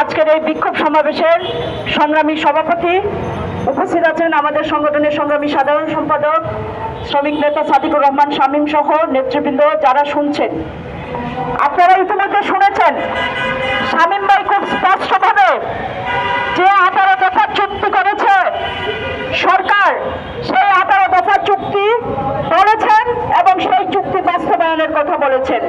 আজকের এই বিক্ষোভ সমাবেশের সংগ্রামী সভাপতি উপস্থিত আছেন আমাদের সংগঠনের সংগ্রামী সাধারণ সম্পাদক, শ্রমিক নেতা সাদিকুর রহমান শামীম সহ নেতৃবৃন্দ যারা শুনছেন। আপনারা ইতিমধ্যে শুনেছেন, শামীম ভাই খুব স্পষ্টভাবে যে আঠারো দফার চুক্তি করেছে। সরকার সেই আঠারো দফার চুক্তি বলেছেন এবং সেই চুক্তি বাস্তবায়নের কথা বলেছেন।